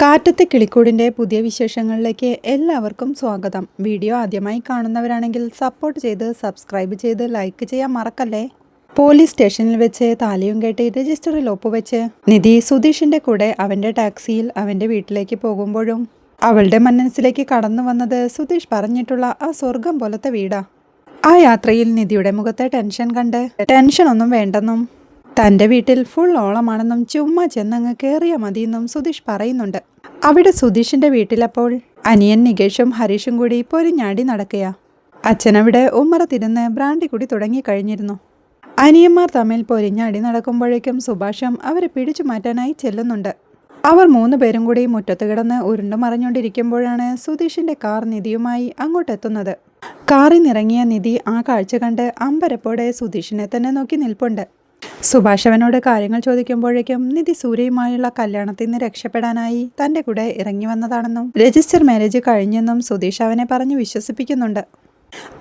കാറ്റത്തെ കിളിക്കൂടിന്റെ പുതിയ വിശേഷങ്ങളിലേക്ക് എല്ലാവർക്കും സ്വാഗതം. വീഡിയോ ആദ്യമായി കാണുന്നവരാണെങ്കിൽ സപ്പോർട്ട് ചെയ്ത് സബ്സ്ക്രൈബ് ചെയ്ത് ലൈക്ക് ചെയ്യാൻ മറക്കല്ലേ? പോലീസ് സ്റ്റേഷനിൽ വെച്ച് താലിയും കെട്ടി രജിസ്റ്ററിൽ ഒപ്പുവെച്ച് നിധി സുധീഷിന്റെ കൂടെ അവന്റെ ടാക്സിയിൽ അവന്റെ വീട്ടിലേക്ക് പോകുമ്പോഴും അവളുടെ മനസ്സിലേക്ക് കടന്നു വന്നത് സുധീഷ് പറഞ്ഞിട്ടുള്ള ആ സ്വർഗം പോലത്തെ വീടാ. ആ യാത്രയിൽ നിധിയുടെ മുഖത്തെ ടെൻഷൻ കണ്ട് ടെൻഷനൊന്നും വേണ്ടെന്നും തന്റെ വീട്ടിൽ ഫുൾ ഓളമാണെന്നും ചുമ്മാ ചെന്നങ്ങ് കയറിയ മതിയെന്നും സുധീഷ് പറയുന്നുണ്ട്. അവിടെ സുധീഷിന്റെ വീട്ടിലപ്പോൾ അനിയൻ നികേഷും ഹരീഷും കൂടി പൊരിഞ്ഞാടി നടക്കുക അച്ഛനവിടെ ഉമ്മറ തിരുന്ന് കൂടി കുടി തുടങ്ങിക്കഴിഞ്ഞിരുന്നു അനിയന്മാർ തമ്മിൽ പൊരിഞ്ഞാടി നടക്കുമ്പോഴേക്കും സുഭാഷം അവരെ പിടിച്ചു മാറ്റാനായി ചെല്ലുന്നുണ്ട്. അവർ മൂന്ന് പേരും കൂടി മുറ്റത്ത് കിടന്ന് ഉരുണ്ടു മറിഞ്ഞുകൊണ്ടിരിക്കുമ്പോഴാണ് സുധീഷിന്റെ കാർ നിധിയുമായി അങ്ങോട്ടെത്തുന്നത്. കാറിൽ നിറങ്ങിയ നിധി ആ കാഴ്ച കണ്ട് അമ്പരപ്പോടെ സുധീഷിനെ തന്നെ നോക്കി നിൽപ്പുണ്ട്. സുഭാഷ് അവനോട് കാര്യങ്ങൾ ചോദിക്കുമ്പോഴേക്കും നിധി സൂര്യയുമായുള്ള കല്യാണത്തിൽ നിന്ന് രക്ഷപ്പെടാനായി തന്റെ കൂടെ ഇറങ്ങി വന്നതാണെന്നും രജിസ്റ്റർ മാരേജ് കഴിഞ്ഞെന്നും സുധീഷ് അവനെ പറഞ്ഞ് വിശ്വസിപ്പിക്കുന്നുണ്ട്.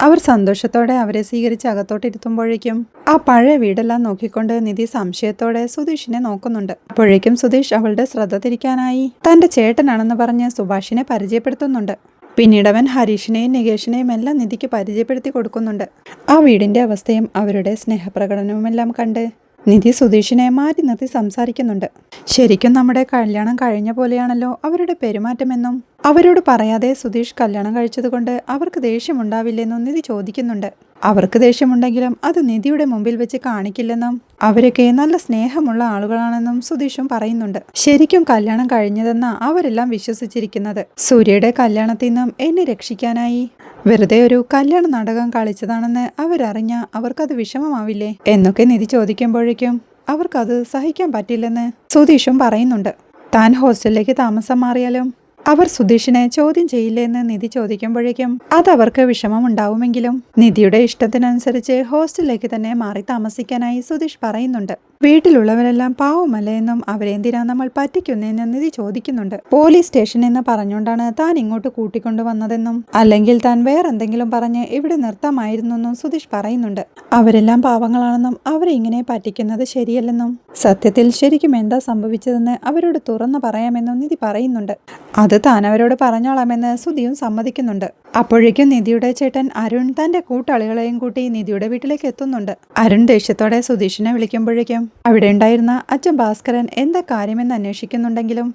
അവർ സന്തോഷത്തോടെ അവരെ സ്വീകരിച്ച് അകത്തോട്ടിരുത്തുമ്പോഴേക്കും ആ പഴയ വീടെല്ലാം നോക്കിക്കൊണ്ട് നിധി സംശയത്തോടെ സുധീഷിനെ നോക്കുന്നുണ്ട്. അപ്പോഴേക്കും സുധീഷ് അവളുടെ ശ്രദ്ധ തിരിക്കാനായി തന്റെ ചേട്ടനാണെന്ന് പറഞ്ഞ് സുഭാഷിനെ പരിചയപ്പെടുത്തുന്നുണ്ട്. പിന്നീട് അവൻ ഹരീഷിനെയും നികേഷിനെയും എല്ലാം നിധിക്ക് പരിചയപ്പെടുത്തി കൊടുക്കുന്നുണ്ട്. ആ വീടിന്റെ അവസ്ഥയും അവരുടെ സ്നേഹപ്രകടനവുമെല്ലാം കണ്ട് നിധി സുധീഷിനെ മാറ്റി നിർത്തി സംസാരിക്കുന്നുണ്ട്. ശരിക്കും നമ്മുടെ കല്യാണം കഴിഞ്ഞ പോലെയാണല്ലോ അവരുടെ പെരുമാറ്റമെന്നും അവരോട് പറയാതെ സുധീഷ് കല്യാണം കഴിച്ചതുകൊണ്ട് അവർക്ക് ദേഷ്യമുണ്ടാവില്ലെന്നും നിധി ചോദിക്കുന്നുണ്ട്. അവർക്ക് ദേഷ്യമുണ്ടെങ്കിലും അത് നിധിയുടെ മുമ്പിൽ വെച്ച് കാണിക്കില്ലെന്നും അവരൊക്കെ നല്ല സ്നേഹമുള്ള ആളുകളാണെന്നും സുധീഷും പറയുന്നുണ്ട്. ശരിക്കും കല്യാണം കഴിഞ്ഞതെന്ന അവരെല്ലാം വിശ്വസിച്ചിരിക്കുന്നത്. സൂര്യയുടെ കല്യാണത്തിൽ നിന്നും എന്നെ രക്ഷിക്കാനായി. വെറുതെ ഒരു കല്യാണ നാടകം കളിച്ചതാണെന്ന് അവരറിഞ്ഞ അവർക്കത് വിഷമമാവില്ലേ? എന്നൊക്കെ നിധി ചോദിക്കുമ്പോഴേക്കും അവർക്കത് സഹിക്കാൻ പറ്റില്ലെന്ന് സുധീഷും പറയുന്നുണ്ട്. താൻ ഹോസ്റ്റലിലേക്ക് താമസം മാറിയാലും അവർ സുധീഷിനെ ചോദ്യം ചെയ്യില്ലെന്ന് നിധി ചോദിക്കുമ്പോഴേക്കും അത് അവർക്ക് വിഷമമുണ്ടാവുമെങ്കിലും നിധിയുടെ ഇഷ്ടത്തിനനുസരിച്ച് ഹോസ്റ്റലിലേക്ക് തന്നെ മാറി താമസിക്കാനായി സുധീഷ് പറയുന്നുണ്ട്. വീട്ടിലുള്ളവരെല്ലാം പാവമല്ലേ എന്നും അവരെന്തിനാ നമ്മൾ പറ്റിക്കുന്നതെന്ന് നിധി ചോദിക്കുന്നുണ്ട്. പോലീസ് സ്റ്റേഷൻ എന്ന് പറഞ്ഞുകൊണ്ടാണ് താൻ ഇങ്ങോട്ട് കൂട്ടിക്കൊണ്ടു വന്നതെന്നും അല്ലെങ്കിൽ താൻ വേറെന്തെങ്കിലും പറഞ്ഞ് ഇവിടെ നിർത്താമായിരുന്നെന്നും സുധീഷ് പറയുന്നുണ്ട്. അവരെല്ലാം പാവങ്ങളാണെന്നും അവരെ ഇങ്ങനെ പറ്റിക്കുന്നത് ശരിയല്ലെന്നും സത്യത്തിൽ ശരിക്കും എന്താ സംഭവിച്ചതെന്ന് അവരോട് തുറന്നു പറയാമെന്നും നിധി പറയുന്നുണ്ട്. അത് താൻ അവരോട് പറഞ്ഞോളാമെന്ന് സുധിയും സമ്മതിക്കുന്നുണ്ട്. അപ്പോഴേക്കും നിധിയുടെ ചേട്ടൻ അരുൺ തന്റെ കൂട്ടാളികളെയും കൂട്ടി നിധിയുടെ വീട്ടിലേക്ക് എത്തുന്നുണ്ട്. അരുൺ ദേഷ്യത്തോടെ സുധീഷിനെ വിളിക്കുമ്പോഴേക്കും അവിടെ ഉണ്ടായിരുന്ന അച്ഛൻ ഭാസ്കരൻ എന്താ കാര്യമെന്ന് അന്വേഷിക്കുന്നുണ്ടെങ്കിലും?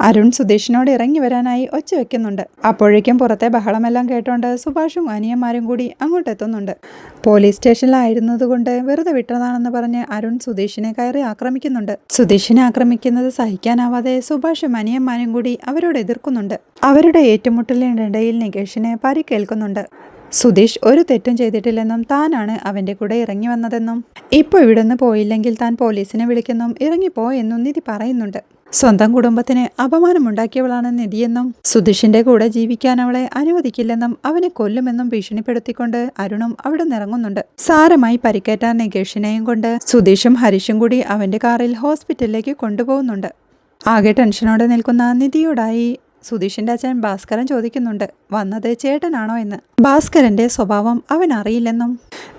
അരുൺ സുധീഷിനോട് ഇറങ്ങി വരാനായി ഒച്ച വെക്കുന്നുണ്ട്. അപ്പോഴേക്കും പുറത്തെ ബഹളമെല്ലാം കേട്ടോണ്ട് സുഭാഷും അനിയന്മാരും കൂടി അങ്ങോട്ട് എത്തുന്നുണ്ട് പോലീസ് സ്റ്റേഷനിലായിരുന്നതുകൊണ്ട് വെറുതെ വിട്ടതാണെന്ന് പറഞ്ഞ് അരുൺ സുധീഷിനെ കയറി ആക്രമിക്കുന്നുണ്ട്. സുധീഷിനെ ആക്രമിക്കുന്നത് സഹിക്കാനാവാതെ സുഭാഷും അനിയന്മാരും കൂടി അവരോട് എതിർക്കുന്നുണ്ട് അവരുടെ ഏറ്റുമുട്ടലിനിടയിൽ നികേഷിനെ പരിക്കേൽക്കുന്നുണ്ട്. സുധീഷ് ഒരു തെറ്റും ചെയ്തിട്ടില്ലെന്നും താനാണ് അവന്റെ കൂടെ ഇറങ്ങി വന്നതെന്നും. ഇപ്പോൾ ഇവിടുന്ന് പോയില്ലെങ്കിൽ താൻ പോലീസിനെ വിളിക്കുന്നും ഇറങ്ങിപ്പോ എന്നും നിധി പറയുന്നുണ്ട്. സ്വന്തം കുടുംബത്തിന് അപമാനമുണ്ടാക്കിയവളാണ് നിധിയെന്നും. സുധീഷിന്റെ കൂടെ ജീവിക്കാൻ അവളെ അനുവദിക്കില്ലെന്നും അവനെ കൊല്ലുമെന്നും ഭീഷണിപ്പെടുത്തിക്കൊണ്ട് അരുണും അവിടെ നിറങ്ങുന്നുണ്ട്. സാരമായി പരിക്കേറ്റ നികേഷിനെയും കൊണ്ട് സുധീഷും ഹരീഷും കൂടി അവന്റെ കാറിൽ ഹോസ്പിറ്റലിലേക്ക് കൊണ്ടുപോകുന്നുണ്ട്. ആകെ ടെൻഷനോടെ നിൽക്കുന്ന നിധിയോടായി സുധീഷിന്റെ അച്ഛൻ ഭാസ്കരൻ ചോദിക്കുന്നുണ്ട് വന്നത് ചേട്ടനാണോ എന്ന്? ഭാസ്കരന്റെ സ്വഭാവം അവൻ അറിയില്ലെന്നും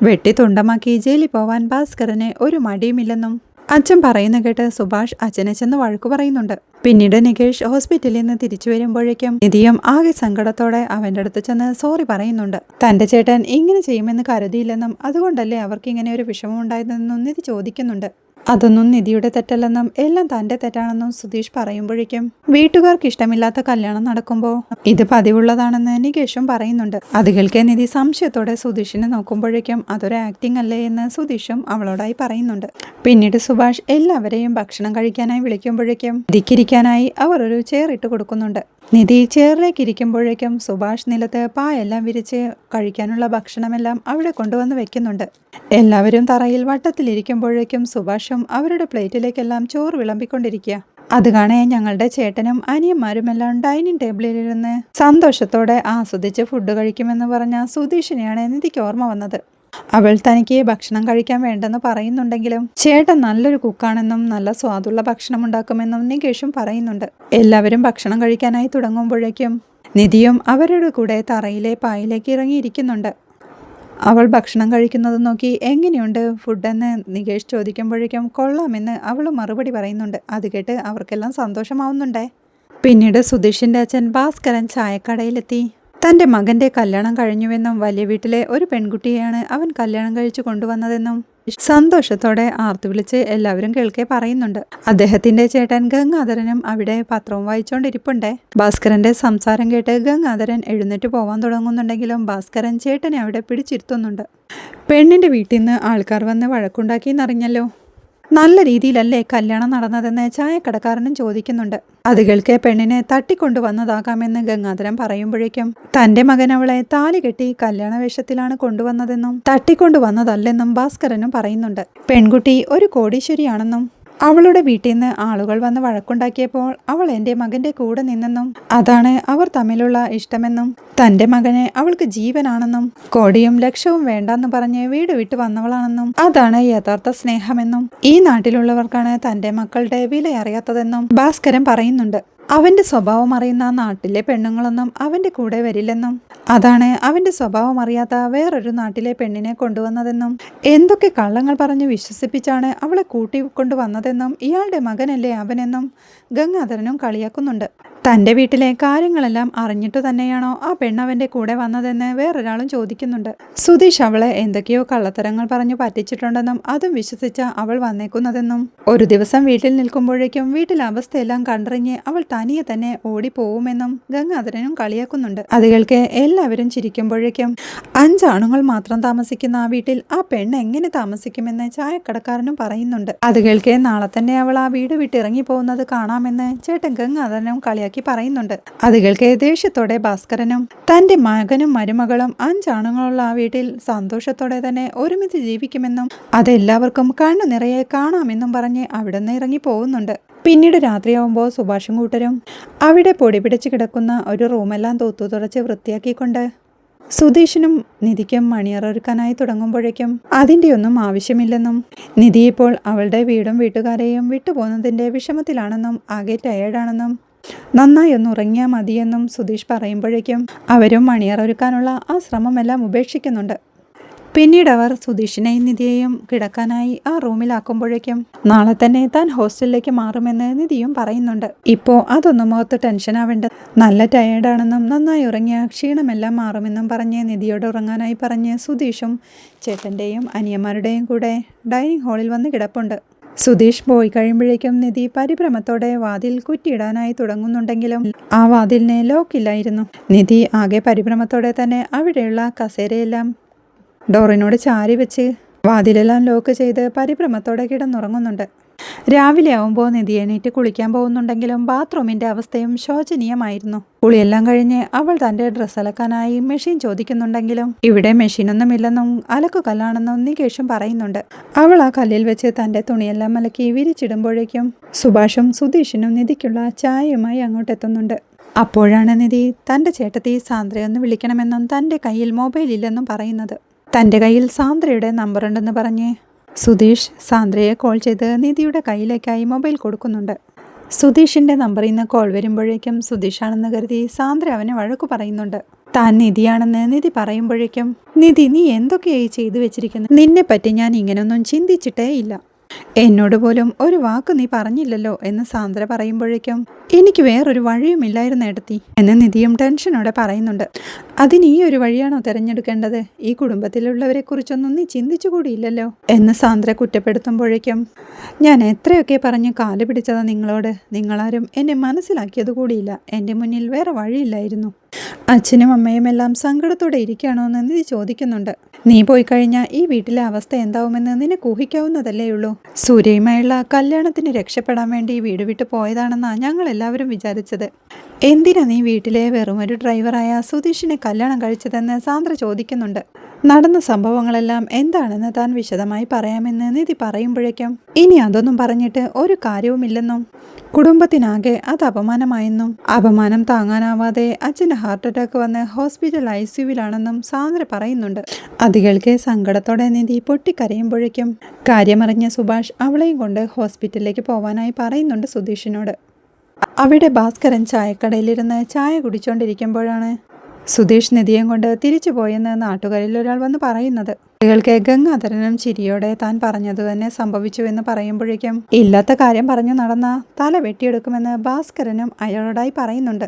വെട്ടി തുണ്ടമാക്കി ജയിലിൽ പോവാൻ ഭാസ്കരന് ഒരു മടിയുമില്ലെന്നും. അച്ഛൻ പറയുന്ന കേട്ട് സുഭാഷ് അച്ഛനെ ചെന്ന് വഴക്കു പറയുന്നുണ്ട്. പിന്നീട് നികേഷ് ഹോസ്പിറ്റലിൽ നിന്ന് തിരിച്ചു വരുമ്പോഴേക്കും നിധിയും ആകെ സങ്കടത്തോടെ അവന്റെ അടുത്ത് ചെന്ന് സോറി പറയുന്നുണ്ട്. തന്റെ ചേട്ടൻ ഇങ്ങനെ ചെയ്യുമെന്ന് കരുതിയില്ലെന്നും അതുകൊണ്ടല്ലേ അവർക്ക് ഇങ്ങനെ ഒരു വിഷമം ഉണ്ടായതെന്നും നിധി ചോദിക്കുന്നുണ്ട്. അതൊന്നും നിധിയുടെ തെറ്റല്ലെന്നും എല്ലാം തന്റെ തെറ്റാണെന്നും സുധീഷ് പറയുമ്പോഴേക്കും വീട്ടുകാർക്ക് ഇഷ്ടമില്ലാത്ത കല്യാണം നടക്കുമ്പോൾ ഇത് പതിവുള്ളതാണെന്ന് നികേഷും പറയുന്നുണ്ട്. അത് കേൾക്കെ നിധി സംശയത്തോടെ സുധീഷിനെ നോക്കുമ്പോഴേക്കും അതൊരു ആക്ടിംഗ് അല്ലേ എന്ന് സുധീഷും അവളോടായി പറയുന്നുണ്ട്. പിന്നീട് സുഭാഷ് എല്ലാവരെയും ഭക്ഷണം കഴിക്കാനായി വിളിക്കുമ്പോഴേക്കും നിധിക്കിരിക്കാനായി അവർ ഒരു ചെയർ ഇട്ട് കൊടുക്കുന്നുണ്ട്. നിധി ചേറിലേക്ക് ഇരിക്കുമ്പോഴേക്കും സുഭാഷ് നിലത്ത് പായെല്ലാം വിരിച്ച് കഴിക്കാനുള്ള ഭക്ഷണമെല്ലാം അവിടെ കൊണ്ടുവന്ന് വെക്കുന്നുണ്ട്. എല്ലാവരും തറയിൽ വട്ടത്തിലിരിക്കുമ്പോഴേക്കും സുഭാഷും അവരുടെ പ്ലേറ്റിലേക്കെല്ലാം ചോറ് വിളമ്പിക്കൊണ്ടിരിക്കുക. അത് കാണേ ഞങ്ങളുടെ ചേട്ടനും അനിയന്മാരുമെല്ലാം ഡൈനിങ് ടേബിളിലിരുന്ന് സന്തോഷത്തോടെ ആസ്വദിച്ച് ഫുഡ് കഴിക്കുമെന്ന് പറഞ്ഞ സുധീഷിനെയാണ് നിധിക്ക് ഓർമ്മ വന്നത്. അവൾ തനിക്ക് ഭക്ഷണം കഴിക്കാൻ വേണ്ടെന്ന് പറയുന്നുണ്ടെങ്കിലും ചേട്ടൻ നല്ലൊരു കുക്കാണെന്നും നല്ല സ്വാദുള്ള ഭക്ഷണം ഉണ്ടാക്കുമെന്നും നികേഷും പറയുന്നുണ്ട്. എല്ലാവരും ഭക്ഷണം കഴിക്കാനായി തുടങ്ങുമ്പോഴേക്കും നിധിയും അവരുടെ കൂടെ തറയിലെ പായിലേക്ക് ഇറങ്ങിയിരിക്കുന്നുണ്ട്. അവൾ ഭക്ഷണം കഴിക്കുന്നത് നോക്കി എങ്ങനെയുണ്ട് ഫുഡെന്ന് നികേഷ് ചോദിക്കുമ്പോഴേക്കും കൊള്ളാമെന്ന് അവൾ മറുപടി പറയുന്നുണ്ട്. അത് കേട്ട് അവർക്കെല്ലാം സന്തോഷമാവുന്നുണ്ടേ. പിന്നീട് സുധീഷിന്റെ അച്ഛൻ ഭാസ്കരൻ ചായക്കടയിലെത്തി. തന്റെ മകന്റെ കല്യാണം കഴിഞ്ഞുവെന്നും വലിയ വീട്ടിലെ ഒരു പെൺകുട്ടിയെയാണ് അവൻ കല്യാണം കഴിച്ചു കൊണ്ടുവന്നതെന്നും സന്തോഷത്തോടെ ആർത്തു വിളിച്ച് എല്ലാവരും കേൾക്കെ പറയുന്നുണ്ട്. അദ്ദേഹത്തിന്റെ ചേട്ടൻ ഗംഗാധരനും അവിടെ പത്രവും വായിച്ചുകൊണ്ടിരിപ്പുണ്ടേ ഭാസ്കരന്റെ സംസാരം കേട്ട് ഗംഗാധരൻ എഴുന്നേറ്റ് പോവാൻ തുടങ്ങുന്നുണ്ടെങ്കിലും ഭാസ്കരൻ ചേട്ടനെ അവിടെ പിടിച്ചിരുത്തുന്നുണ്ട്. പെണ്ണിന്റെ വീട്ടിൽ നിന്ന് ആൾക്കാർ വന്ന് വഴക്കുണ്ടാക്കി എന്നറിഞ്ഞല്ലോ നല്ല രീതിയിലല്ലേ കല്യാണം നടന്നതെന്ന് ചായക്കടക്കാരനും ചോദിക്കുന്നുണ്ട്. അത് കേൾക്കെ പെണ്ണിനെ തട്ടിക്കൊണ്ടുവന്നതാകാമെന്ന് ഗംഗാധരൻ പറയുമ്പോഴേക്കും തന്റെ മകൻ അവളെ താലി കെട്ടി കല്യാണ വേഷത്തിലാണ് കൊണ്ടുവന്നതെന്നും തട്ടിക്കൊണ്ടുവന്നതല്ലെന്നും ഭാസ്കരനും പറയുന്നുണ്ട്. പെൺകുട്ടി ഒരു കോടീശ്വരിയാണെന്നും അവളുടെ വീട്ടിൽ നിന്ന് ആളുകൾ വന്ന് വഴക്കുണ്ടാക്കിയപ്പോൾ അവൾ എന്റെ മകന്റെ കൂടെ നിന്നെന്നും അതാണ് അവർ തമ്മിലുള്ള ഇഷ്ടമെന്നും തന്റെ മകനെ അവൾക്ക് ജീവനാണെന്നും കോടിയും ലക്ഷവും വേണ്ടെന്ന് പറഞ്ഞ് വീട് വിട്ട് വന്നവളാണെന്നും അതാണ് യഥാർത്ഥ സ്നേഹമെന്നും ഈ നാട്ടിലുള്ളവർക്കാണ് തന്റെ മക്കളുടെ വില അറിയാത്തതെന്നും ഭാസ്കരൻ പറയുന്നുണ്ട്. അവന്റെ സ്വഭാവം അറിയുന്ന നാട്ടിലെ പെണ്ണുങ്ങളൊന്നും അവന്റെ കൂടെ വരില്ലെന്നും അതാണ് അവന്റെ സ്വഭാവം അറിയാത്ത വേറൊരു നാട്ടിലെ പെണ്ണിനെ കൊണ്ടുവന്നതെന്നും എന്തൊക്കെ കള്ളങ്ങൾ പറഞ്ഞ് വിശ്വസിപ്പിച്ചാണ് അവളെ കൂട്ടിക്കൊണ്ടുവന്നതെന്നും ഇയാളുടെ മകനല്ലേ അവനെന്നും ഗംഗാധരനും കളിയാക്കുന്നുണ്ട്. തന്റെ വീട്ടിലെ കാര്യങ്ങളെല്ലാം അറിഞ്ഞിട്ട് തന്നെയാണോ ആ പെണ്ണവന്റെ കൂടെ വന്നതെന്ന് വേറൊരാളും ചോദിക്കുന്നുണ്ട്. സുധീഷ് അവളെ എന്തൊക്കെയോ കള്ളത്തരങ്ങൾ പറഞ്ഞു പറ്റിച്ചിട്ടുണ്ടെന്നും അതും വിശ്വസിച്ച അവൾ വന്നേക്കുന്നതെന്നും. ഒരു ദിവസം വീട്ടിൽ നിൽക്കുമ്പോഴേക്കും വീട്ടിലെ അവസ്ഥയെല്ലാം കണ്ടറിഞ്ഞ് അവൾ തനിയെ തന്നെ ഓടിപ്പോവുമെന്നും ഗംഗാധരനും കളിയാക്കുന്നുണ്ട്. അത് എല്ലാവരും ചിരിക്കുമ്പോഴേക്കും അഞ്ചാണുങ്ങൾ മാത്രം താമസിക്കുന്ന ആ വീട്ടിൽ ആ പെണ്ണ് എങ്ങനെ താമസിക്കുമെന്ന് ചായക്കടക്കാരനും പറയുന്നുണ്ട്. അത് നാളെ തന്നെ അവൾ ആ വീട് വിട്ടിറങ്ങി പോകുന്നത് കാണാമെന്ന് ചേട്ടൻ ഗംഗാധരനും കളിയാക്കി പറയുന്നുണ്ട്. അത് കേൾക്കെ ദേഷ്യത്തോടെ ഭാസ്കരനും തന്റെ മകനും മരുമകളും അഞ്ചാണുങ്ങളുള്ള ആ വീട്ടിൽ സന്തോഷത്തോടെ തന്നെ ഒരുമിച്ച് ജീവിക്കുമെന്നും അതെല്ലാവർക്കും കണ്ണു നിറയെ കാണാമെന്നും പറഞ്ഞ് അവിടെ നിന്ന് ഇറങ്ങി പോകുന്നുണ്ട്. പിന്നീട് രാത്രിയാവുമ്പോൾ സുഭാഷും കൂട്ടരും അവിടെ പൊടി പിടിച്ച് കിടക്കുന്ന ഒരു റൂമെല്ലാം തൂത്തു തുടച്ച് വൃത്തിയാക്കിക്കൊണ്ട് സുധീഷിനും നിധിക്കും മണിയറൊരുക്കാനായി തുടങ്ങുമ്പോഴേക്കും അതിന്റെയൊന്നും ആവശ്യമില്ലെന്നും നിധി ഇപ്പോൾ അവളുടെ വീടും വീട്ടുകാരെയും വിട്ടുപോകുന്നതിന്റെ വിഷമത്തിലാണെന്നും ആകെ ടയേർഡാണെന്നും നന്നായി ഒന്ന് ഉറങ്ങിയാൽ മതിയെന്നും സുധീഷ് പറയുമ്പോഴേക്കും അവരും മണിയറൊരുക്കാനുള്ള ആ ശ്രമമെല്ലാം ഉപേക്ഷിക്കുന്നുണ്ട്. പിന്നീട് അവർ സുധീഷിനെയും നിധിയെയും കിടക്കാനായി ആ റൂമിലാക്കുമ്പോഴേക്കും നാളെ തന്നെ താൻ ഹോസ്റ്റലിലേക്ക് മാറുമെന്ന് നിധിയും പറയുന്നുണ്ട്. ഇപ്പോൾ അതൊന്നും ഓർത്ത് ടെൻഷൻ ആവേണ്ട. നല്ല ടയേർഡാണെന്നും നന്നായി ഉറങ്ങിയ ക്ഷീണമെല്ലാം മാറുമെന്നും പറഞ്ഞ് നിധിയോട് ഉറങ്ങാനായി പറഞ്ഞ് സുധീഷും ചേട്ടന്റെയും അനിയന്മാരുടെയും കൂടെ ഡൈനിങ് ഹാളിൽ വന്ന് കിടപ്പുണ്ട്. സുധീഷ് പോയി കഴിയുമ്പോഴേക്കും നിധി പരിഭ്രമത്തോടെ വാതിൽ കുറ്റിയിടാനായി തുടങ്ങുന്നുണ്ടെങ്കിലും ആ വാതിലിനെ ലോക്കില്ലായിരുന്നു നിധി ആകെ പരിഭ്രമത്തോടെ തന്നെ അവിടെയുള്ള കസേരയെല്ലാം ഡോറിനോട് ചാരി വെച്ച് വാതിലെല്ലാം ലോക്ക് ചെയ്ത് പരിഭ്രമത്തോടെ കിടന്നുറങ്ങുന്നുണ്ട്. രാവിലെ ആവുമ്പോൾ നിധി എണീറ്റ് കുളിക്കാൻ പോകുന്നുണ്ടെങ്കിലും ബാത്റൂമിന്റെ അവസ്ഥയും ശോചനീയമായിരുന്നു. കുളിയെല്ലാം കഴിഞ്ഞ് അവൾ തന്റെ ഡ്രസ്സ് അലക്കാനായി മെഷീൻ ചോദിക്കുന്നുണ്ടെങ്കിലും ഇവിടെ മെഷീനൊന്നും ഇല്ലെന്നും അലക്കുകല്ലാണെന്നും നികേഷും പറയുന്നുണ്ട്. അവൾ ആ കല്ലിൽ വെച്ച് തന്റെ തുണിയെല്ലാം അലക്കി വിരിച്ചിടുമ്പോഴേക്കും സുഭാഷും സുധീഷിനും നിധിക്കുള്ള ചായയുമായി അങ്ങോട്ടെത്തുന്നുണ്ട്. അപ്പോഴാണ് നിധി തന്റെ ചേട്ടത്തി സാന്ദ്രയൊന്ന് വിളിക്കണമെന്നും തന്റെ കയ്യിൽ മൊബൈൽ ഇല്ലെന്നും പറയുന്നത്. തന്റെ കയ്യിൽ സാന്ദ്രയുടെ നമ്പറുണ്ടെന്ന് പറഞ്ഞ് സുധീഷ് സാന്ദ്രയെ കോൾ ചെയ്ത് നിധിയുടെ കയ്യിലേക്കായി മൊബൈൽ കൊടുക്കുന്നുണ്ട്. സുധീഷിന്റെ നമ്പറിൽ നിന്ന് കോൾ വരുമ്പോഴേക്കും സുധീഷാണെന്ന് കരുതി സാന്ദ്ര അവനെ വഴക്കു പറയുന്നുണ്ട്. താൻ നിധിയാണെന്ന് നിധി പറയുമ്പോഴേക്കും നിധി നീ എന്തൊക്കെയായി ചെയ്തു വെച്ചിരിക്കുന്നു? നിന്നെ പറ്റി ഞാൻ ഇങ്ങനൊന്നും ചിന്തിച്ചിട്ടേ ഇല്ല. എന്നോട് പോലും ഒരു വാക്ക് നീ പറഞ്ഞില്ലല്ലോ എന്ന് സാന്ദ്ര പറയുമ്പോഴേക്കും എനിക്ക് വേറൊരു വഴിയുമില്ലായിരുന്നു എടുത്തി എന്ന് നിധിയും ടെൻഷനോടെ പറയുന്നുണ്ട്. അതിന് ഈ ഒരു വഴിയാണോ തിരഞ്ഞെടുക്കേണ്ടത്? ഈ കുടുംബത്തിലുള്ളവരെ കുറിച്ചൊന്നും നീ ചിന്തിച്ചുകൂടിയില്ലല്ലോ എന്ന് സാന്ദ്ര കുറ്റപ്പെടുത്തുമ്പോഴേക്കും ഞാൻ എത്രയൊക്കെ പറഞ്ഞ് കാൽ പിടിച്ചതാ നിങ്ങളോട്. നിങ്ങളാരും എന്നെ മനസ്സിലാക്കിയത് കൂടിയില്ല. എന്റെ മുന്നിൽ വേറെ വഴിയില്ലായിരുന്നു. അച്ഛനും അമ്മയും എല്ലാം സങ്കടത്തോടെ ഇരിക്കുകയാണോ എന്ന് നിധി ചോദിക്കുന്നുണ്ട്. നീ പോയി കഴിഞ്ഞാൽ ഈ വീട്ടിലെ അവസ്ഥ എന്താവുമെന്ന് നിനക്ക് ഊഹിക്കാവുന്നതല്ലേ ഉള്ളൂ. സൂര്യയുമായുള്ള കല്യാണത്തിന് രക്ഷപ്പെടാൻ വേണ്ടി ഈ വീട് വിട്ട് പോയതാണെന്നാണ് ഞങ്ങൾ എല്ലാവരും വിചാരിച്ചത്. എന്തിനാ നീ വീട്ടിലെ വെറുമൊരു ഡ്രൈവറായ സുധീഷിനെ കല്യാണം കഴിച്ചതെന്ന് സാന്ദ്ര ചോദിക്കുന്നുണ്ട്. നടന്ന സംഭവങ്ങളെല്ലാം എന്താണെന്ന് താൻ വിശദമായി പറയാമെന്ന് നിധി പറയുമ്പോഴേക്കും ഇനി അതൊന്നും പറഞ്ഞിട്ട് ഒരു കാര്യവുമില്ലെന്നും കുടുംബത്തിനാകെ അത് അപമാനമായെന്നും അപമാനം താങ്ങാനാവാതെ അച്ഛന് ഹാർട്ട് അറ്റാക്ക് വന്ന് ഹോസ്പിറ്റൽ ഐ സിയുവിലാണെന്നും സാന്ദ്ര പറയുന്നുണ്ട്. അതികൾക്ക് സങ്കടത്തോടെ നിധി പൊട്ടിക്കരയുമ്പോഴേക്കും കാര്യമറിഞ്ഞ സുഭാഷ് അവളെയും കൊണ്ട് ഹോസ്പിറ്റലിലേക്ക് പോവാനായി പറയുന്നുണ്ട് സുധീഷിനോട്. അവിടെ ഭാസ്കരൻ ചായക്കടയിലിരുന്ന് ചായ കുടിച്ചുകൊണ്ടിരിക്കുമ്പോഴാണ് സുധീഷ് നിധിയും കൊണ്ട് തിരിച്ചു പോയെന്ന് നാട്ടുകാരിൽ ഒരാൾ വന്ന് പറയുന്നത്. കുട്ടികൾക്ക് ഗംഗാധരനും ചിരിയോടെ താൻ പറഞ്ഞതു തന്നെ സംഭവിച്ചു എന്ന് പറയുമ്പോഴേക്കും ഇല്ലാത്ത കാര്യം പറഞ്ഞു നടന്ന തല വെട്ടിയെടുക്കുമെന്ന് ഭാസ്കരനും അയാളോടായി പറയുന്നുണ്ട്.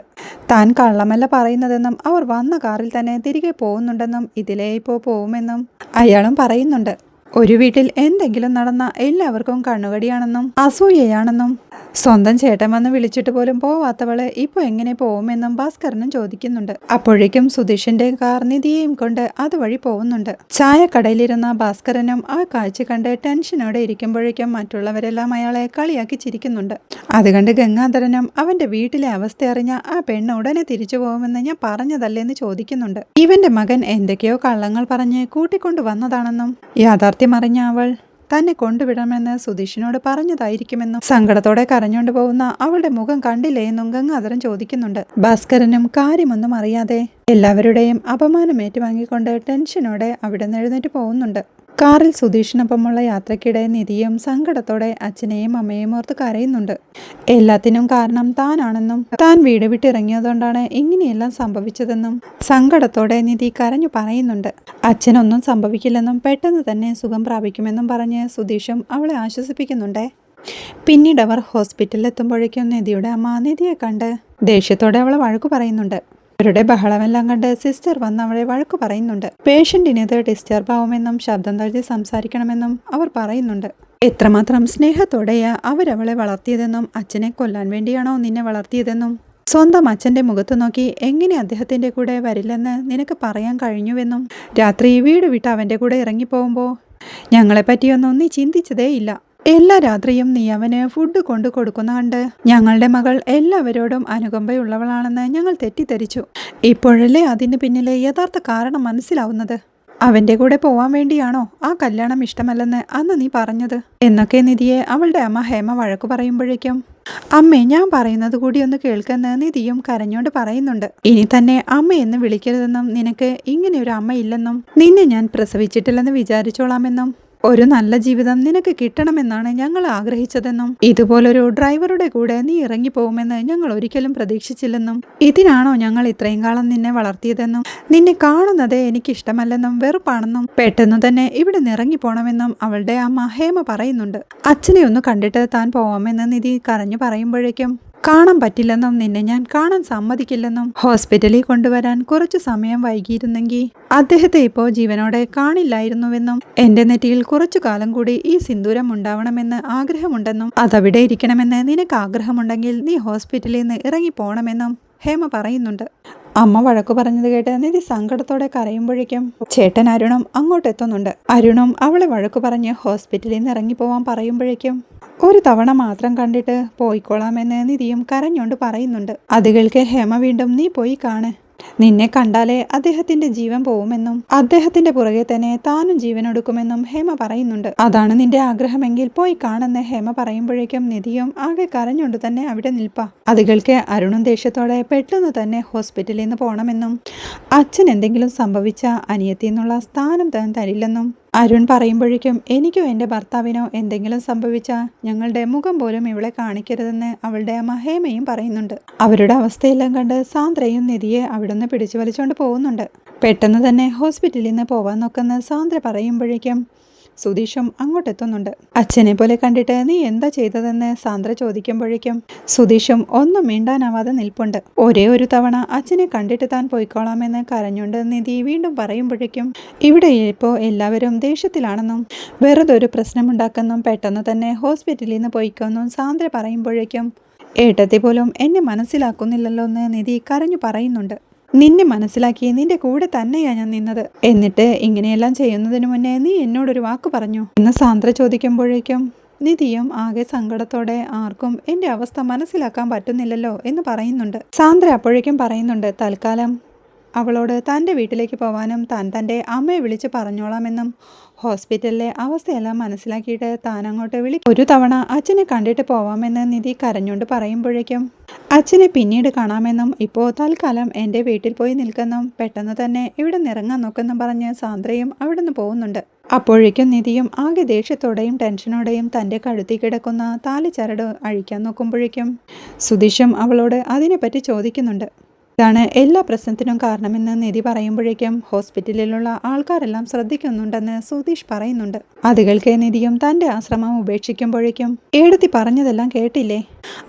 താൻ കള്ളമല്ല പറയുന്നതെന്നും അവർ വന്ന കാറിൽ തന്നെ തിരികെ പോകുന്നുണ്ടെന്നും ഇതിലേ ഇപ്പോൾ പോകുമെന്നും അയാളും പറയുന്നുണ്ട്. ഒരു വീട്ടിൽ എന്തെങ്കിലും നടന്ന എല്ലാവർക്കും കണ്ണുകടിയാണെന്നും അസൂയയാണെന്നും സ്വന്തം ചേട്ടൻ വന്ന് വിളിച്ചിട്ട് പോലും പോവാത്തവൾ ഇപ്പൊ എങ്ങനെ പോകുമെന്നും ഭാസ്കരനും ചോദിക്കുന്നുണ്ട്. അപ്പോഴേക്കും സുധീഷിന്റെ കാർ നിധിയെയും കൊണ്ട് അതുവഴി പോകുന്നുണ്ട്. ചായക്കടയിലിരുന്ന ഭാസ്കരനും ആ കാഴ്ച കണ്ട് ടെൻഷനോടെ ഇരിക്കുമ്പോഴേക്കും മറ്റുള്ളവരെല്ലാം അയാളെ കളിയാക്കി ചിരിക്കുന്നുണ്ട്. അത് കണ്ട് ഗംഗാധരനും അവന്റെ വീട്ടിലെ അവസ്ഥ അറിഞ്ഞ ആ പെണ്ണ് ഉടനെ തിരിച്ചു പോകുമെന്ന് ഞാൻ പറഞ്ഞതല്ലേന്ന് ചോദിക്കുന്നുണ്ട്. ഇവന്റെ മകൻ എന്തൊക്കെയോ കള്ളങ്ങൾ പറഞ്ഞ് കൂട്ടിക്കൊണ്ടു വന്നതാണെന്നും യാഥാർത്ഥ്യം അറിഞ്ഞ അവൾ തന്നെ കൊണ്ടുവിടണമെന്ന് സുധീഷിനോട് പറഞ്ഞതായിരിക്കുമെന്നും സങ്കടത്തോടെ കരഞ്ഞുകൊണ്ട് പോകുന്ന അവളുടെ മുഖം കണ്ടില്ലേ എന്നും ഗംഗാധരൻ ചോദിക്കുന്നുണ്ട്. ഭാസ്കരനും കാര്യമൊന്നും അറിയാതെ എല്ലാവരുടെയും അപമാനം ഏറ്റുവാങ്ങിക്കൊണ്ട് ടെൻഷനോടെ അവിടെ നിന്ന് എഴുന്നേറ്റ് പോകുന്നുണ്ട്. കാറിൽ സുധീഷിനൊപ്പമുള്ള യാത്രക്കിടെ നിധിയും സങ്കടത്തോടെ അച്ഛനെയും അമ്മയെയും ഓർത്ത് കരയുന്നുണ്ട്. എല്ലാത്തിനും കാരണം താനാണെന്നും താൻ വീട് വിട്ടിറങ്ങിയതുകൊണ്ടാണ് ഇങ്ങനെയെല്ലാം സംഭവിച്ചതെന്നും സങ്കടത്തോടെ നിധി കരഞ്ഞു പറയുന്നുണ്ട്. അച്ഛനൊന്നും സംഭവിക്കില്ലെന്നും പെട്ടെന്ന് തന്നെ സുഖം പ്രാപിക്കുമെന്നും പറഞ്ഞ് സുധീഷും അവളെ ആശ്വസിപ്പിക്കുന്നുണ്ട്. പിന്നീട് അവർ ഹോസ്പിറ്റലിൽ എത്തുമ്പോഴേക്കും നിധിയുടെ അമ്മ നിധിയെ കണ്ട് ദേഷ്യത്തോടെ അവളെ വഴക്കു പറയുന്നുണ്ട്. അവരുടെ ബഹളമെല്ലാം കണ്ട് സിസ്റ്റർ വന്ന് അവളെ വഴക്കു പറയുന്നുണ്ട്. പേഷ്യന്റിനത് ഡിസ്റ്റർബ് ആവുമെന്നും ശബ്ദം തഴുതി സംസാരിക്കണമെന്നും അവർ പറയുന്നുണ്ട്. എത്രമാത്രം സ്നേഹത്തോടെയാ അവരവളെ വളർത്തിയതെന്നും അച്ഛനെ കൊല്ലാൻ വേണ്ടിയാണോ നിന്നെ വളർത്തിയതെന്നും? സ്വന്തം അച്ഛന്റെ മുഖത്ത് നോക്കി എങ്ങനെ അദ്ദേഹത്തിന്റെ കൂടെ വരില്ലെന്ന് നിനക്ക് പറയാൻ കഴിഞ്ഞുവെന്നും? രാത്രി വീട് വിട്ട് അവന്റെ കൂടെ ഇറങ്ങിപ്പോകുമ്പോൾ ഞങ്ങളെപ്പറ്റിയൊന്നും നീ ചിന്തിച്ചതേ ഇല്ല എല്ലാ രാത്രിയും നീ അവന് ഫുഡ് കൊണ്ടു കൊടുക്കുന്ന കണ്ട് ഞങ്ങളുടെ മകൾ എല്ലാവരോടും അനുകമ്പയുള്ളവളാണെന്ന് ഞങ്ങൾ തെറ്റിദ്ധരിച്ചു. ഇപ്പോഴല്ലേ അതിന് പിന്നിലെ യഥാർത്ഥ കാരണം മനസ്സിലാവുന്നത്? അവന്റെ കൂടെ പോവാൻ വേണ്ടിയാണോ ആ കല്യാണം ഇഷ്ടമല്ലെന്ന് അന്ന് നീ പറഞ്ഞത്? എന്നൊക്കെ നിധിയെ അവളുടെ അമ്മ ഹേമ വഴക്കു പറയുമ്പോഴേക്കും അമ്മേ ഞാൻ പറയുന്നത് കൂടി ഒന്ന് കേൾക്കെന്ന് നിധിയും കരഞ്ഞോണ്ട് പറയുന്നുണ്ട്. ഇനി തന്നെ അമ്മ എന്ന് വിളിക്കരുതെന്നും നിനക്ക് ഇങ്ങനെ ഒരു അമ്മ ഇല്ലെന്നും നിന്നെ ഞാൻ പ്രസവിച്ചിട്ടില്ലെന്ന് വിചാരിച്ചോളാമെന്നും ഒരു നല്ല ജീവിതം നിനക്ക് കിട്ടണമെന്നാണ് ഞങ്ങൾ ആഗ്രഹിച്ചതെന്നും ഇതുപോലൊരു ഡ്രൈവറുടെ കൂടെ നീ ഇറങ്ങിപ്പോകുമെന്ന് ഞങ്ങൾ ഒരിക്കലും പ്രതീക്ഷിച്ചില്ലെന്നും ഇതിനാണോ ഞങ്ങൾ ഇത്രയും കാലം നിന്നെ വളർത്തിയതെന്നും നിന്നെ കാണുന്നത് എനിക്കിഷ്ടമല്ലെന്നും വെറുപ്പാണെന്നും പെട്ടെന്ന് തന്നെ ഇവിടെ നിറങ്ങിപ്പോണമെന്നും പോണമെന്നും അവളുടെ അമ്മ ഹേമ പറയുന്നുണ്ട്. അച്ഛനെ ഒന്ന് കണ്ടിട്ട് താൻ പോവാമെന്ന് നിധി കരഞ്ഞു പറയുമ്പോഴേക്കും കാണാൻ പറ്റില്ലെന്നും നിന്നെ ഞാൻ കാണാൻ സമ്മതിക്കില്ലെന്നും ഹോസ്പിറ്റലിൽ കൊണ്ടുവരാൻ കുറച്ചു സമയം വൈകിയിരുന്നെങ്കിൽ അദ്ദേഹത്തെ ഇപ്പോൾ ജീവനോടെ കാണില്ലായിരുന്നുവെന്നും എന്റെ നെറ്റിയിൽ കുറച്ചു കാലം കൂടി ഈ സിന്ദൂരം ഉണ്ടാവണമെന്ന് ആഗ്രഹമുണ്ടെന്നും അതവിടെ ഇരിക്കണമെന്ന് നിനക്ക് ആഗ്രഹമുണ്ടെങ്കിൽ നീ ഹോസ്പിറ്റലിൽ നിന്ന് ഇറങ്ങി പോകണമെന്നും ഹേമ പറയുന്നുണ്ട്. അമ്മ വഴക്കു പറഞ്ഞത് കേട്ട് നിധി സങ്കടത്തോടെ കരയുമ്പോഴേക്കും ചേട്ടൻ അരുണും അങ്ങോട്ടെത്തുന്നുണ്ട്. അരുണും അവളെ വഴക്കു പറഞ്ഞ് ഹോസ്പിറ്റലിൽ നിന്ന് ഇറങ്ങിപ്പോവാൻ പറയുമ്പോഴേക്കും ഒരു തവണ മാത്രം കണ്ടിട്ട് പോയിക്കോളാമെന്ന് നിധിയും കരഞ്ഞുകൊണ്ട് പറയുന്നുണ്ട്. അത് കേൾക്കെ ഹേമ വീണ്ടും നീ പോയി കാണ്. നിന്നെ കണ്ടാലേ അദ്ദേഹത്തിന്റെ ജീവൻ പോവുമെന്നും അദ്ദേഹത്തിന്റെ പുറകെ തന്നെ താനും ജീവൻ എടുക്കുമെന്നും ഹേമ പറയുന്നുണ്ട്. അതാണ് നിന്റെ ആഗ്രഹമെങ്കിൽ പോയി കാണുന്ന ഹേമ പറയുമ്പോഴേക്കും നിധിയും ആകെ കരഞ്ഞുകൊണ്ട് തന്നെ അവിടെ നിൽപ്പ. അതുകൾക്ക് അരുണും ദേഷ്യത്തോടെ പെട്ടെന്ന് തന്നെ ഹോസ്പിറ്റലിൽ നിന്ന് പോകണമെന്നും അച്ഛൻ എന്തെങ്കിലും സംഭവിച്ച അനിയത്തിന്നുള്ള സ്ഥാനം താൻ തരില്ലെന്നും അരുൺ പറയുമ്പോഴേക്കും എനിക്കോ എന്റെ ഭർത്താവിനോ എന്തെങ്കിലും സംഭവിച്ചാൽ ഞങ്ങളുടെ മുഖം പോലും ഇവളെ കാണിക്കരുതെന്ന് അവളുടെ മഹേമയും പറയുന്നുണ്ട്. അവരുടെ അവസ്ഥയെല്ലാം കണ്ട് സാന്ദ്രയും നിധിയെ അവിടുന്ന് പിടിച്ചു വലിച്ചുകൊണ്ട് പോകുന്നുണ്ട്. പെട്ടെന്ന് തന്നെ ഹോസ്പിറ്റലിൽ നിന്ന് പോവാൻ നോക്കുന്ന സാന്ദ്ര പറയുമ്പോഴേക്കും സുധീഷും അങ്ങോട്ടെത്തുന്നുണ്ട്. അച്ഛനെ പോലെ കണ്ടിട്ട് നീ എന്താ ചെയ്തതെന്ന് സാന്ദ്ര ചോദിക്കുമ്പോഴേക്കും സുധീഷും ഒന്നും മിണ്ടാനാവാതെ നിൽപ്പുണ്ട്. ഒരേ ഒരു തവണ അച്ഛനെ കണ്ടിട്ട് താൻ പോയിക്കോളാമെന്ന് കരഞ്ഞുകൊണ്ട് നിധി വീണ്ടും പറയുമ്പോഴേക്കും ഇവിടെ ഇപ്പോൾ എല്ലാവരും ദേഷ്യത്തിലാണെന്നും വെറുതെ ഒരു പ്രശ്നമുണ്ടാക്കെന്നും പെട്ടെന്ന് തന്നെ ഹോസ്പിറ്റലിൽ നിന്ന് പോയിക്കൊന്നും സാന്ദ്ര പറയുമ്പോഴേക്കും ഏട്ടത്തി പോലും എന്നെ മനസ്സിലാക്കുന്നില്ലല്ലോ എന്ന് നിധി കരഞ്ഞു പറയുന്നുണ്ട്. നിന്നെ മനസ്സിലാക്കി നിന്റെ കൂടെ തന്നെയാ ഞാൻ നിന്നത്. എന്നിട്ട് ഇങ്ങനെയെല്ലാം ചെയ്യുന്നതിന് മുന്നേ നീ എന്നോടൊരു വാക്ക് പറഞ്ഞു. എന്ന് സാന്ദ്ര ചോദിക്കുമ്പോഴേക്കും നിധിയും ആകെ സങ്കടത്തോടെ ആർക്കും എന്റെ അവസ്ഥ മനസ്സിലാക്കാൻ പറ്റുന്നില്ലല്ലോ എന്ന് പറയുന്നുണ്ട്. സാന്ദ്ര അപ്പോഴേക്കും പറയുന്നുണ്ട് തൽക്കാലം അവളോട് തന്റെ വീട്ടിലേക്ക് പോവാനും താൻ തന്റെ അമ്മയെ വിളിച്ച് പറഞ്ഞോളാമെന്നും ഹോസ്പിറ്റലിലെ അവസ്ഥയെല്ലാം മനസ്സിലാക്കിയിട്ട് താൻ അങ്ങോട്ട് വിളി ഒരു തവണ അച്ഛനെ കണ്ടിട്ട് പോവാമെന്ന് നിധി കരഞ്ഞുകൊണ്ട് പറയുമ്പോഴേക്കും അച്ഛനെ പിന്നീട് കാണാമെന്നും ഇപ്പോൾ തൽക്കാലം എന്റെ വീട്ടിൽ പോയി നിൽക്കുന്നും പെട്ടെന്ന് തന്നെ ഇവിടെ നിറങ്ങാൻ നോക്കെന്നും പറഞ്ഞ് സാന്ദ്രയും അവിടുന്ന് പോകുന്നുണ്ട്. അപ്പോഴേക്കും നിധിയും ആകെ ദേഷ്യത്തോടെയും ടെൻഷനോടെയും തന്റെ കഴുത്തി കിടക്കുന്ന താലിച്ചരട് അഴിക്കാൻ നോക്കുമ്പോഴേക്കും സുധീഷും അവളോട് അതിനെപ്പറ്റി ചോദിക്കുന്നുണ്ട്. ഇതാണ് എല്ലാ പ്രശ്നത്തിനും കാരണമെന്ന് നിധി പറയുമ്പോഴേക്കും ഹോസ്പിറ്റലിലുള്ള ആൾക്കാരെല്ലാം ശ്രദ്ധിക്കുന്നുണ്ടെന്ന് സുധീഷ് പറയുന്നുണ്ട്. അത് കേൾക്കെ നിധിയും തന്റെ ആശ്രമം ഉപേക്ഷിക്കുമ്പോഴേക്കും ഏടത്തി പറഞ്ഞതെല്ലാം കേട്ടില്ലേ?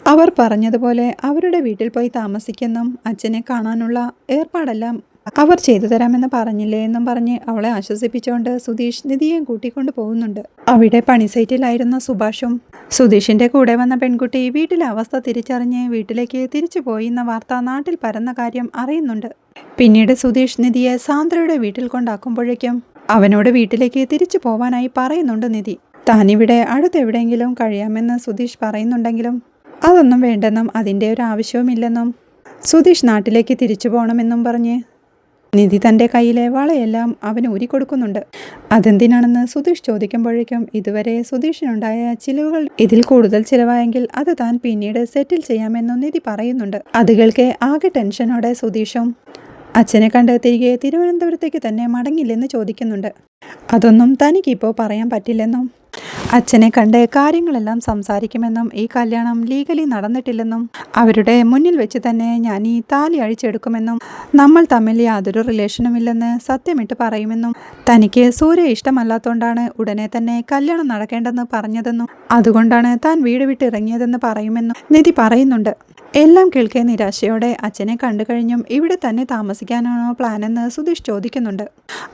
അവർ പറഞ്ഞതുപോലെ അവരുടെ വീട്ടിൽ പോയി താമസിക്കുന്നും അച്ഛനെ കാണാനുള്ള ഏർപ്പാടെല്ലാം അവർ ചെയ്തു തരാമെന്ന് പറഞ്ഞില്ലേ എന്നും പറഞ്ഞ് അവളെ ആശ്വസിപ്പിച്ചുകൊണ്ട് സുധീഷ് നിധിയെ കൂട്ടിക്കൊണ്ട് പോകുന്നുണ്ട്. അവിടെ പണി സൈറ്റിലായിരുന്ന സുഭാഷും സുധീഷിന്റെ കൂടെ വന്ന പെൺകുട്ടി വീട്ടിലെ അവസ്ഥ തിരിച്ചറിഞ്ഞ് വീട്ടിലേക്ക് തിരിച്ചു പോയി എന്ന വാർത്ത നാട്ടിൽ പരന്ന കാര്യം അറിയുന്നുണ്ട്. പിന്നീട് സുധീഷ് നിധിയെ സാന്ദ്രയുടെ വീട്ടിൽ കൊണ്ടാക്കുമ്പോഴേക്കും അവനോട് വീട്ടിലേക്ക് തിരിച്ചു പോവാനായി പറയുന്നുണ്ട് നിധി. താനിവിടെ അടുത്തെവിടെയെങ്കിലും കഴിയാമെന്ന് സുധീഷ് പറയുന്നുണ്ടെങ്കിലും അതൊന്നും വേണ്ടെന്നും അതിന്റെ ഒരു ആവശ്യവുമില്ലെന്നും സുധീഷ് നാട്ടിലേക്ക് തിരിച്ചു പോകണമെന്നും പറഞ്ഞ് നിധി തന്റെ കയ്യിലെ വളയെല്ലാം അവന് ഊരിക്കൊടുക്കുന്നുണ്ട്. അതെന്തിനാണെന്ന് സുധീഷ് ചോദിക്കുമ്പോഴേക്കും ഇതുവരെ സുധീഷിനുണ്ടായ ചിലവുകൾ ഇതിൽ കൂടുതൽ ചിലവായെങ്കിൽ അത് താൻ പിന്നീട് സെറ്റിൽ ചെയ്യാമെന്നും നിധി പറയുന്നുണ്ട്. അത് കേൾക്കെ ആകെ ടെൻഷനോടെ സുധീഷും അച്ഛനെ കണ്ട് തിരികെ തിരുവനന്തപുരത്തേക്ക് തന്നെ മടങ്ങില്ലെന്ന് ചോദിക്കുന്നുണ്ട്. അതൊന്നും തനിക്കിപ്പോൾ പറയാൻ പറ്റില്ലെന്നും അച്ഛനെ കണ്ട് കാര്യങ്ങളെല്ലാം സംസാരിക്കുമെന്നും ഈ കല്യാണം ലീഗലി നടന്നിട്ടില്ലെന്നും അവരുടെ മുന്നിൽ വെച്ച് തന്നെ ഞാൻ ഈ താലി അഴിച്ചെടുക്കുമെന്നും നമ്മൾ തമ്മിൽ യാതൊരു റിലേഷനുമില്ലെന്ന് സത്യമിട്ട് പറയുമെന്നും തനിക്ക് സൂര്യ ഇഷ്ടമല്ലാത്തതുകൊണ്ടാണ് ഉടനെ തന്നെ കല്യാണം നടക്കേണ്ടെന്ന് പറഞ്ഞതെന്നും അതുകൊണ്ടാണ് താൻ വീട് വിട്ട് ഇറങ്ങിയതെന്ന് പറയുമെന്നും നിധി പറയുന്നുണ്ട്. എല്ലാം കേൾക്കേ നിരാശയോടെ അച്ഛനെ കണ്ടു കഴിഞ്ഞും ഇവിടെ തന്നെ താമസിക്കാനാണോ പ്ലാനെന്ന് സുധീഷ് ചോദിക്കുന്നുണ്ട്.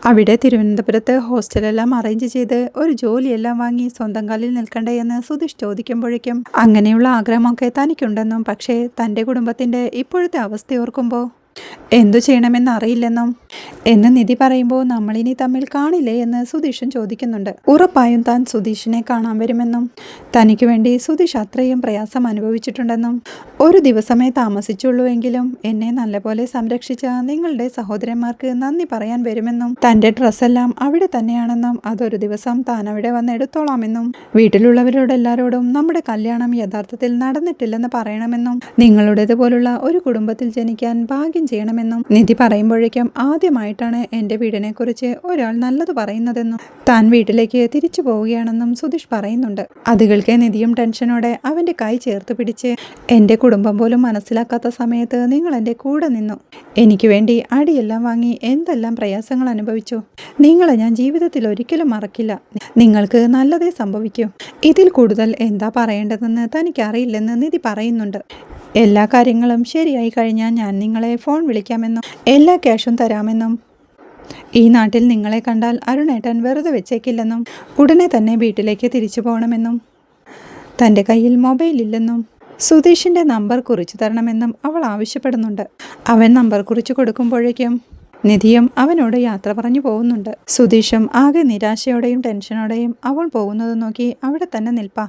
അവിടെ തിരുവനന്തപുരത്ത് ഹോസ്റ്റലെല്ലാം അറേഞ്ച് ചെയ്ത് ഒരു ജോലിയെല്ലാം വാങ്ങി സ്വന്തം കാലിൽ നിൽക്കണ്ടേ എന്ന് സുധീഷ് ചോദിക്കുമ്പോഴേക്കും അങ്ങനെയുള്ള ആഗ്രഹമൊക്കെ തനിക്കുണ്ടെന്നും പക്ഷേ തന്റെ കുടുംബത്തിന്റെ ഇപ്പോഴത്തെ അവസ്ഥ ഓർക്കുമ്പോൾ എന്തു ചെയ്യണമെന്ന് അറിയില്ലെന്നും എന്ന് നിധി പറയുമ്പോൾ നമ്മളിനി തമ്മിൽ കാണില്ലേ എന്ന് സുധീഷൻ ചോദിക്കുന്നുണ്ട്. ഉറപ്പായും താൻ സുധീഷിനെ കാണാൻ വരുമെന്നും തനിക്ക് വേണ്ടി സുധീഷ് അത്രയും പ്രയാസം അനുഭവിച്ചിട്ടുണ്ടെന്നും ഒരു ദിവസമേ താമസിച്ചുള്ളൂ എങ്കിലും എന്നെ നല്ലപോലെ സംരക്ഷിച്ച നിങ്ങളുടെ സഹോദരന്മാർക്ക് നന്ദി പറയാൻ വരുമെന്നും തന്റെ ഡ്രസ്സെല്ലാം അവിടെ തന്നെയാണെന്നും അതൊരു ദിവസം താൻ അവിടെ വന്ന് എടുത്തോളാമെന്നും വീട്ടിലുള്ളവരോടെല്ലാരോടും നമ്മുടെ കല്യാണം യഥാർത്ഥത്തിൽ നടന്നിട്ടില്ലെന്ന് പറയണമെന്നും നിങ്ങളുടേതുപോലുള്ള ഒരു കുടുംബത്തിൽ ജനിക്കാൻ ഭാഗ്യം ചെയ്യണമെന്നും നിധി പറയുമ്പോഴേക്കും ആദ്യമായിട്ടാണ് എന്റെ വീടിനെക്കുറിച്ച് ഒരാൾ നല്ലത് പറയുന്നതെന്നും താൻ വീട്ടിലേക്ക് തിരിച്ചു പോവുകയാണെന്നും സുധീഷ് പറയുന്നുണ്ട്. അത് കേൾക്കെ നിധിയും ടെൻഷനോടെ അവന്റെ കൈ ചേർത്ത് പിടിച്ച് എന്റെ കുടുംബം പോലും മനസ്സിലാക്കാത്ത സമയത്ത് നിങ്ങൾ എന്റെ കൂടെ നിന്നു. എനിക്ക് വേണ്ടി അടിയെല്ലാം വാങ്ങി എന്തെല്ലാം പ്രയാസങ്ങൾ അനുഭവിച്ചു. നിങ്ങളെ ഞാൻ ജീവിതത്തിൽ ഒരിക്കലും മറക്കില്ല. നിങ്ങൾക്ക് നല്ലതേ സംഭവിക്കൂ. ഇതിൽ കൂടുതൽ എന്താ പറയേണ്ടതെന്ന് തനിക്കറിയില്ലെന്ന് നിധി പറയുന്നുണ്ട്. എല്ലാ കാര്യങ്ങളും ശരിയായി കഴിഞ്ഞാൽ ഞാൻ നിങ്ങളെ ഫോൺ വിളിക്കാമെന്നും എല്ലാ ക്യാഷും തരാമെന്നും. ഈ നാട്ടിൽ നിങ്ങളെ കണ്ടാൽ അരുണേട്ടൻ വെറുതെ വെച്ചേക്കില്ലെന്നും ഉടനെ തന്നെ വീട്ടിലേക്ക് തിരിച്ചു പോകണമെന്നും തന്റെ കയ്യിൽ മൊബൈൽ ഇല്ലെന്നും സുധീഷിന്റെ നമ്പർ കുറിച്ചു തരണമെന്നും അവൾ ആവശ്യപ്പെടുന്നുണ്ട്. അവൻ നമ്പർ കുറിച്ച് കൊടുക്കുമ്പോഴേക്കും നിധിയും അവനോട് യാത്ര പറഞ്ഞു പോകുന്നുണ്ട്. സുധീഷും ആകെ നിരാശയോടെയും ടെൻഷനോടെയും അവൾ പോകുന്നത് നോക്കി അവിടെ തന്നെ നിൽപ്പാ.